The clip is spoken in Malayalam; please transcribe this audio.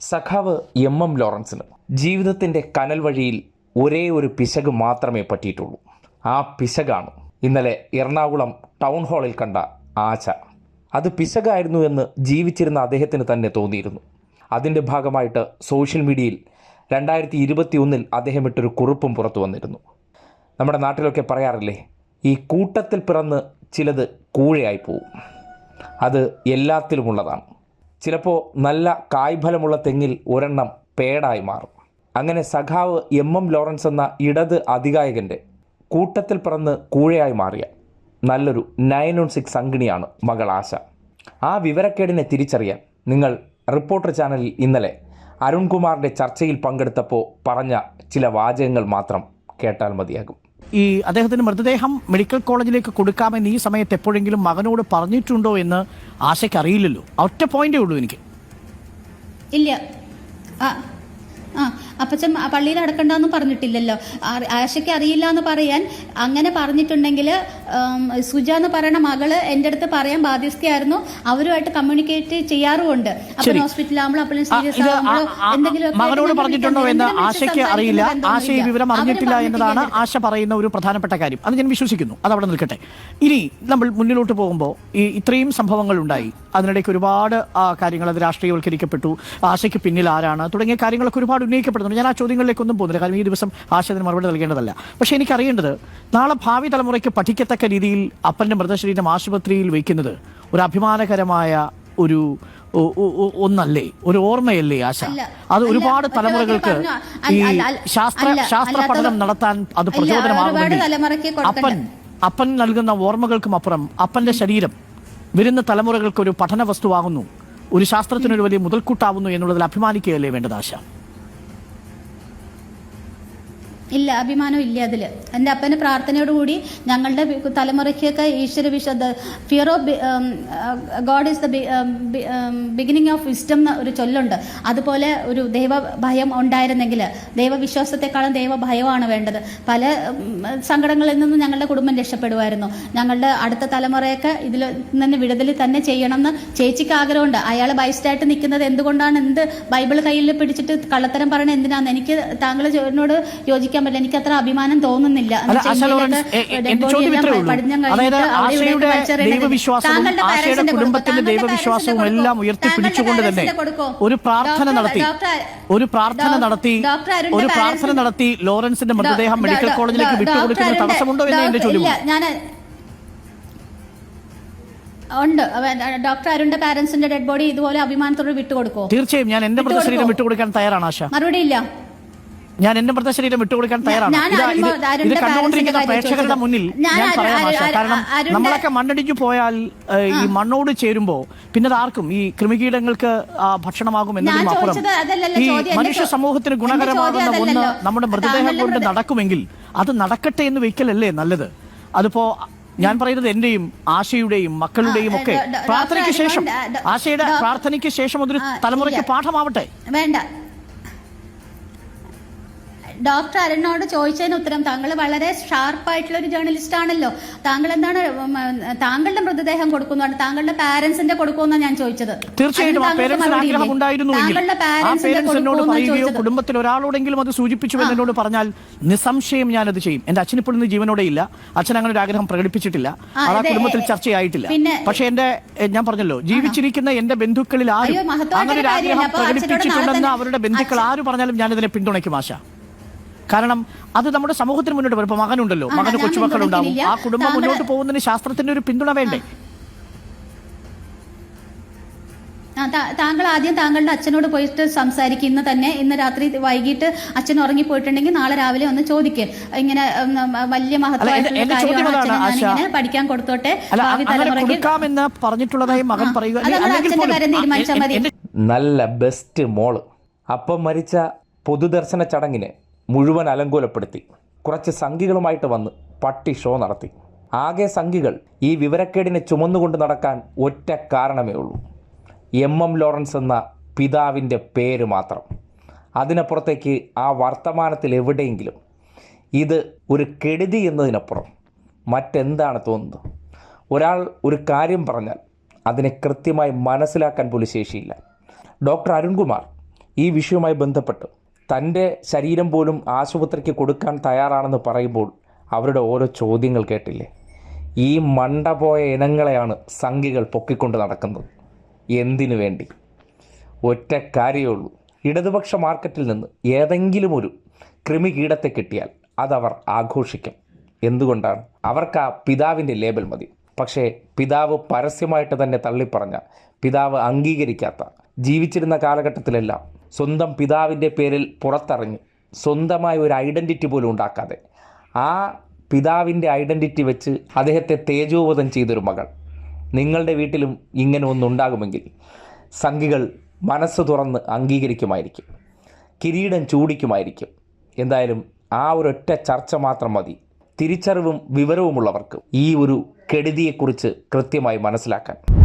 സഖാവ് എം എം ലോറൻസിന് ജീവിതത്തിന്റെ കനൽ വഴിയിൽ ഒരേ ഒരു പിശക് മാത്രമേ പറ്റിയിട്ടുള്ളൂ. ആ പിശകാണ് ഇന്നലെ എറണാകുളം ടൗൺ ഹാളിൽ കണ്ട ആച അത് പിശകായിരുന്നു എന്ന് ജീവിച്ചിരുന്ന അദ്ദേഹത്തിന് തന്നെ തോന്നിയിരുന്നു. അതിന്റെ ഭാഗമായിട്ട് സോഷ്യൽ മീഡിയയിൽ രണ്ടായിരത്തി ഇരുപത്തി ഒന്നിൽ അദ്ദേഹം ഇട്ടൊരു കുറിപ്പും പുറത്തു വന്നിരുന്നു. നമ്മുടെ നാട്ടിലൊക്കെ പറയാറില്ലേ ഈ കൂട്ടത്തിൽ പിറന്ന് ചിലത് കൂഴയായി പോവും. അത് എല്ലാത്തിലുമുള്ളതാണ്. ചിലപ്പോൾ നല്ല കായ്ഫലമുള്ള തെങ്ങിൽ ഒരെണ്ണം പേടായി മാറും. അങ്ങനെ സഖാവ് എം എം ലോറൻസ് എന്ന ഇടത് അധികായകന്റെ കൂട്ടത്തിൽ പറന്ന് കൂഴയായി മാറിയ നല്ലൊരു നയൻ ഓൺ സിക്സ് സംഘിണിയാണ് മകൾ ആശ. ആ വിവരക്കേടിനെ തിരിച്ചറിയാൻ നിങ്ങൾ റിപ്പോർട്ടർ ചാനലിൽ ഇന്നലെ അരുൺകുമാറിന്റെ ചർച്ചയിൽ പങ്കെടുത്തപ്പോൾ പറഞ്ഞ ചില വാചകങ്ങൾ മാത്രം കേട്ടാൽ മതിയാകും. ഈ അദ്ദേഹത്തിന്റെ മൃതദേഹം മെഡിക്കൽ കോളേജിലേക്ക് കൊടുക്കാമെന്ന് ഈ സമയത്ത് എപ്പോഴെങ്കിലും മകനോട് പറഞ്ഞിട്ടുണ്ടോ എന്ന് ആശയ്ക്ക് അറിയില്ലല്ലോ. ഒറ്റ പോയിന്റേ ഉള്ളൂ എനിക്ക്. ഇല്ല. ആ ആ. അപ്പച്ചൻ പള്ളിയിൽ അടക്കണ്ടെന്ന് പറഞ്ഞിട്ടില്ലല്ലോ. ആശയ്ക്ക് അറിയില്ല എന്ന് പറയാൻ അങ്ങനെ പറഞ്ഞിട്ടുണ്ടെങ്കിൽ സുജ എന്ന് പറയുന്ന മകൾ എന്റെ അടുത്ത് പറയാൻ ബാധ്യസ്ഥയായിരുന്നു. അവരുമായിട്ട് കമ്മ്യൂണിക്കേറ്റ് ചെയ്യാറുമുണ്ട്. അപ്പം. ഹോസ്പിറ്റലാകുമ്പോൾ അപ്പോഴും സീരിയസ് മകനോട് പറഞ്ഞിട്ടുണ്ടോ എന്ന് ആശയ്ക്ക് അറിയില്ല. ആശ ഈ വിവരം അറിഞ്ഞിട്ടില്ല എന്നതാണ് ആശ പറയുന്ന ഒരു പ്രധാനപ്പെട്ട കാര്യം. അത് ഞാൻ വിശ്വസിക്കുന്നു. അത് അവിടെ നിൽക്കട്ടെ. ഇനി നമ്മൾ മുന്നിലോട്ട് പോകുമ്പോൾ ഈ ഇത്രയും സംഭവങ്ങൾ ഉണ്ടായി അതിനിടയ്ക്ക് ഒരുപാട് കാര്യങ്ങൾ അത് രാഷ്ട്രീയവൽക്കരിക്കപ്പെട്ടു. ആശയ്ക്ക് പിന്നിൽ ആരാണ്? തുടങ്ങിയ കാര്യങ്ങളൊക്കെ ഒരുപാട് ഉന്നയിക്കപ്പെടുന്നുണ്ട് ഞാൻ ആ ചോദ്യങ്ങളിലേക്കൊന്നും പോകുന്നില്ല. കാരണം ഈ ദിവസം ആശയത്തിന് മറുപടി നൽകേണ്ടതല്ല. പക്ഷേ എനിക്കറിയേണ്ടത് നാളെ ഭാവി തലമുറയ്ക്ക് പഠിക്കത്തക്ക രീതിയിൽ അപ്പന്റെ മൃതശരീരം ആശുപത്രിയിൽ വയ്ക്കുന്നത് ഒരു അഭിമാനകരമായ ഒരു ഒന്നല്ലേ? ഒരു ഓർമ്മയല്ലേ ആശ? അത് ഒരുപാട് തലമുറകൾക്ക് ഈ ശാസ്ത്ര ശാസ്ത്ര പഠനം നടത്താൻ അത് പ്രചോദനമാകുന്നുണ്ട് പ്രചോദനമാകുമെങ്കിൽ. അപ്പൻ അപ്പൻ നൽകുന്ന ഓർമ്മകൾക്കും അപ്പുറം അപ്പന്റെ ശരീരം വരുന്ന തലമുറകൾക്ക് ഒരു പഠന വസ്തുവാകുന്നു ഒരു ശാസ്ത്രത്തിനൊരു വലിയ മുതൽക്കൂട്ടാവുന്നു എന്നുള്ളതിൽ അഭിമാനിക്കുകയല്ലേ വേണ്ടത് ആശ? ഇല്ല അഭിമാനം ഇല്ല അതിൽ എന്റെ അപ്പന്റെ പ്രാർത്ഥനയോടുകൂടി ഞങ്ങളുടെ തലമുറയ്ക്കൊക്കെ ഈശ്വര വിശുദ്ധ fear of God is the beginning of wisdom എന്ന ഒരു ചൊല്ലുണ്ട്. അതുപോലെ ഒരു ദൈവ ഭയം ഉണ്ടായിരുന്നെങ്കിൽ ദൈവവിശ്വാസത്തെക്കാളും ദൈവ ഭയമാണ് വേണ്ടത്. പല സങ്കടങ്ങളിൽ നിന്നും ഞങ്ങളുടെ കുടുംബം രക്ഷപ്പെടുമായിരുന്നു. ഞങ്ങളുടെ അടുത്ത തലമുറയൊക്കെ ഇതിൽ നിന്ന് വിടുതൽ തന്നെ ചെയ്യണം എന്ന് ചേച്ചിക്ക് ആഗ്രഹമുണ്ട്. അയാൾ ബൈസ്റ്റായിട്ട് നിൽക്കുന്നത് എന്തുകൊണ്ടാണ്? എന്ത് ബൈബിൾ കയ്യിൽ പിടിച്ചിട്ട് കള്ളത്തരം പറയണത് എന്തിനാന്ന് എനിക്ക് താങ്കൾ എന്നോട് യോജിക്കാൻ പറ്റില്ല. എനിക്ക് അത്ര അഭിമാനം തോന്നുന്നില്ല. താങ്കളുടെ ആശയുടെ കുടുംബത്തിന്റെ ദൈവവിശ്വാസവും എല്ലാം? ഉയർത്തിപ്പിടിച്ചുകൊണ്ട് തന്നെ? ഒരു പ്രാർത്ഥന നടത്തി. ഒരു പ്രാർത്ഥന നടത്തി. ഒരു പ്രാർത്ഥന നടത്തി ലോറൻസിന്റെ മൃതദേഹം മെഡിക്കൽ കോളേജിലേക്ക് വിട്ടുകൊടുക്കുന്ന തടസ്സമുണ്ടോ എന്ന് എന്റെ ചോദ്യം ഉണ്ട്. ഡോക്ടർ അരുണിന്റെ പാരന്റ്സിന്റെ ഡെഡ് ബോഡി ഇതുപോലെ അഭിമാനത്തോട് വിട്ടുകൊടുക്കോ തീർച്ചയായും ഞാൻ എന്റെ ശരീരം മൃതശരീരം വിട്ടുകൊടുക്കാൻ തയ്യാറാണ് ആശ. മറുപടി ഇല്ല. ഞാൻ എന്റെ മൃതശരീരം വിട്ടുകൊടുക്കാൻ തയ്യാറാണ്. ഇത് കണ്ടുകൊണ്ടിരിക്കുന്ന പ്രേക്ഷകരുടെ മുന്നിൽ ഞാൻ ഞാൻ പറയാം ആശ. കാരണം നമ്മളൊക്കെ മണ്ണടിച്ചു പോയാൽ ഈ മണ്ണോട് ചേരുമ്പോ പിന്നെ ആർക്കും ഈ കൃമികീടങ്ങൾക്ക് ആ, ഭക്ഷണമാകും എന്നതിനും അപ്പുറം. ഈ. മനുഷ്യ സമൂഹത്തിന് ഗുണകരമാകുന്ന ഒന്ന് നമ്മുടെ മൃതദേഹം കൊണ്ട് നടക്കുമെങ്കിൽ അത് നടക്കട്ടെ എന്ന് വെക്കലല്ലേ നല്ലത്? അതിപ്പോ ഞാൻ പറയുന്നത് എന്റെയും ആശയുടെയും മക്കളുടെയും ഒക്കെ പ്രാർത്ഥനയ്ക്ക് ശേഷം ആശയുടെ പ്രാർത്ഥനയ്ക്ക് ശേഷം അതൊരു തലമുറയ്ക്ക് പാഠമാവട്ടെ? വേണ്ട. ഡോക്ടർ അരുണിനോട് ചോദിച്ചതിന് ഉത്തരം താങ്കൾ വളരെ ഷാർപ്പായിട്ടുള്ള ഒരു ജേർണലിസ്റ്റ് ആണല്ലോ. താങ്കൾ എന്താണ് താങ്കളുടെ മൃതദേഹം കൊടുക്കുന്നതാണ് താങ്കളുടെ പാരന്റ്സിന്റെ കൊടുക്കുമെന്നാണ് ഞാൻ ചോദിച്ചത്. തീർച്ചയായിട്ടും കുടുംബത്തിൽ ഒരാളോടെങ്കിലും അത് സൂചിപ്പിച്ചു എന്ന് എന്നോട് പറഞ്ഞാൽ നിസ്സംശയം ഞാനത് ചെയ്യും. എന്റെ അച്ഛൻ ഇപ്പോൾ ഇന്ന് ജീവനോടെ ഇല്ല. അച്ഛൻ അങ്ങനെ ഒരു ആഗ്രഹം പ്രകടിപ്പിച്ചിട്ടില്ല. ആ, അത് ആ കുടുംബത്തിൽ ചർച്ചയായിട്ടില്ല പക്ഷെ എന്റെ ഞാൻ പറഞ്ഞല്ലോ ജീവിച്ചിരിക്കുന്ന എന്റെ ബന്ധുക്കളിൽ ആരും അങ്ങനെ ഒരു ആഗ്രഹം പ്രകടിപ്പിച്ചിട്ടുണ്ടെന്ന് അവരുടെ ബന്ധുക്കൾ ആര് പറഞ്ഞാലും ഞാനിതിനെ പിന്തുണയ്ക്കും ആശ. കാരണം അത് നമ്മുടെ സമൂഹത്തിന് മുന്നോട്ട് വരും. ഇപ്പൊ മകനുണ്ടല്ലോ. മകന് കൊച്ചുമക്കൾ കൊച്ചുമക്കളുണ്ടാവും ആ. കുടുംബം മുന്നോട്ട് പോകുന്നതിന് ശാസ്ത്രത്തിന്റെ ഒരു പിന്തുണ വേണ്ടേ? താങ്കൾ ആദ്യം താങ്കളുടെ അച്ഛനോട് പോയിട്ട് സംസാരിക്കുന്ന ഇന്ന് തന്നെ ഇന്ന് രാത്രി വൈകിട്ട് അച്ഛൻ ഉറങ്ങിപ്പോയിട്ടുണ്ടെങ്കിൽ നാളെ രാവിലെ ഒന്ന് ചോദിക്കുക ഇങ്ങനെ വലിയ മഹത്വമായിട്ടുള്ള പഠിക്കാൻ കൊടുത്തോട്ടെ ഭാവി തലമുറയ്ക്ക്. കൊടുക്കാമെന്ന് പറഞ്ഞിട്ടുള്ളതായി മകൻ പറയുക. അത് നമ്മുടെ അച്ഛന്റെ കാര്യം തീരുമാനിച്ചാൽ മതി. നല്ല ബെസ്റ്റ് മോൾ. അപ്പം മരിച്ച പൊതുദർശന ചടങ്ങിനെ മുഴുവൻ അലങ്കോലപ്പെടുത്തി. കുറച്ച് സംഘികളുമായിട്ട് വന്ന് പട്ടി ഷോ നടത്തി. ആകെ സംഘികൾ ഈ വിവരക്കേടിനെ ചുമന്നുകൊണ്ട് നടക്കാൻ ഒറ്റ കാരണമേ ഉള്ളൂ. എം. എം. ലോറൻസ് എന്ന പിതാവിന്റെ പേര് മാത്രം. അതിനപ്പുറത്തേക്ക് ആ വർത്തമാനത്തിൽ എവിടെയെങ്കിലും ഇത് ഒരു കെടുതി എന്നതിനപ്പുറം മറ്റെന്താണ് തോന്നുന്നത്? ഒരാൾ ഒരു കാര്യം പറഞ്ഞാൽ അതിനെ കൃത്യമായി മനസ്സിലാക്കാൻ പോലും ശേഷിയില്ല. ഡോക്ടർ അരുൺകുമാർ ഈ വിഷയവുമായി ബന്ധപ്പെട്ട് തന്റെ ശരീരം പോലും ആശുപത്രിക്ക് കൊടുക്കാൻ തയ്യാറാണെന്ന് പറയുമ്പോൾ അവരുടെ ഓരോ ചോദ്യങ്ങൾ കേട്ടില്ലേ? ഈ മണ്ട പോയ ഇനങ്ങളെയാണ് സംഘികൾ പൊക്കിക്കൊണ്ട് നടക്കുന്നത്. എന്തിനു വേണ്ടി? ഒറ്റ കാര്യമേ ഉള്ളൂ. ഇടതുപക്ഷ മാർക്കറ്റിൽ നിന്ന് ഏതെങ്കിലും ഒരു കൃമികീടത്തെ കിട്ടിയാൽ അതവർ ആഘോഷിക്കും. എന്തുകൊണ്ടാണ്? അവർക്ക് ആ പിതാവിന്റെ ലേബൽ മതി. പക്ഷേ പിതാവ് പരസ്യമായിട്ട് തന്നെ തള്ളിപ്പറഞ്ഞ പിതാവ് അംഗീകരിക്കാത്ത ജീവിച്ചിരുന്ന കാലഘട്ടത്തിലെല്ലാം സ്വന്തം പിതാവിന്റെ പേരിൽ പുറത്തിറങ്ങി സ്വന്തമായ ഒരു ഐഡന്റിറ്റി പോലും ഉണ്ടാക്കാതെ. ആ പിതാവിന്റെ ഐഡന്റിറ്റി വെച്ച് അദ്ദേഹത്തെ തേജോവധം ചെയ്തൊരു മകൾ. നിങ്ങളുടെ വീട്ടിലും ഇങ്ങനെ ഒന്നുണ്ടാകുമെങ്കിൽ സംഘികൾ മനസ്സ് തുറന്ന് അംഗീകരിക്കുമായിരിക്കും. കിരീടം ചൂടിക്കുമായിരിക്കും. എന്തായാലും ആ ഒരൊറ്റ ചർച്ച മാത്രം മതി. തിരിച്ചറിവും വിവരവുമുള്ളവർക്ക് ഈ ഒരു കെടുതിയെക്കുറിച്ച് കൃത്യമായി മനസ്സിലാക്കാൻ.